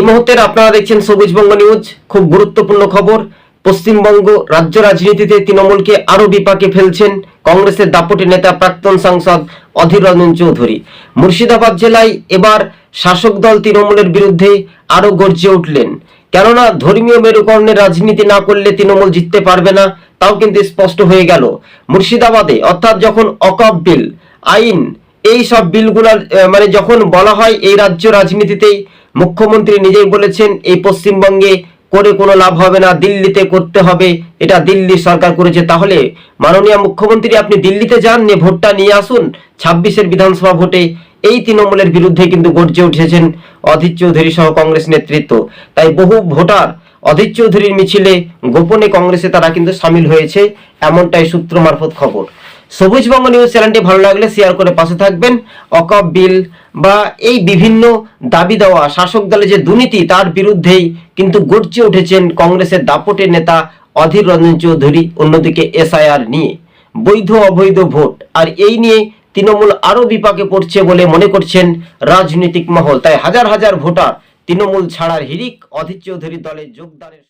এই মুহূর্তে আপনারা দেখছেন সবুজবঙ্গ নিউজ। খুব গুরুত্বপূর্ণ খবর। পশ্চিমবঙ্গ রাজ্য রাজনীতিতে তৃণমূলকে আরও বিপাকে ফেলছেন কংগ্রেসের দাপটে নেতা প্রাক্তন সাংসদ অধীর রঞ্জন চৌধুরী। মুর্শিদাবাদ জেলায় এবার শাসক দল তৃণমূলের বিরুদ্ধে আরও গর্জে উঠলেন। কেননা ধর্মীয় মেরুকরণের রাজনীতি না করলে তৃণমূল জিততে পারবে না, তাও কিন্তু স্পষ্ট হয়ে গেল। মুর্শিদাবাদে অর্থাৎ যখন অকপ বিল, আইন এই সব বিলগুলার মানে যখন বলা হয় এই রাজ্য রাজনীতিতেই মুখ্যমন্ত্রী নিজেই বলেছেন, এই পশ্চিমবঙ্গে করে কোনো লাভ হবে না, দিল্লিতে করতে হবে, এটা দিল্লি সরকার করেছে। তাহলে মাননীয় মুখ্যমন্ত্রী, আপনি দিল্লিতে যান, নিয়ে ভোটটা নিয়ে আসুন, ছাব্বিশের বিধানসভা ভোটে এই তৃণমূলের বিরুদ্ধে কিন্তু গর্জে উঠেছেন অধীর চৌধুরী সহ কংগ্রেস নেতৃত্ব। তাই বহু ভোটার অধীর চৌধুরীর মিছিলে গোপনে কংগ্রেসে তারা কিন্তু সামিল হয়েছে, এমনটাই সূত্র মারফত খবর। সবুজবঙ্গ নিউজ চ্যানেলটি ভালো লাগলে শেয়ার করে পাশে থাকবেন। অকপ বিল বা এই বিভিন্ন দাবি দেওয়া শাসক দলের যে দুর্নীতি, তার বিরুদ্ধেই কিন্তু গর্জে উঠেছেন কংগ্রেসের দাপটের নেতা অধীর রঞ্জন চৌধুরী, অন্যদিকে এসআইআর নিয়ে। বৈধ অবৈধ ভোট, আর এই নিয়ে তৃণমূল আরও বিপাকে পড়ছে বলে মনে করছেন রাজনৈতিক মহল। তাই হাজার হাজার ভোটার তৃণমূল ছাড়ার হিরিক অধীর চৌধুরী দলে যোগদানের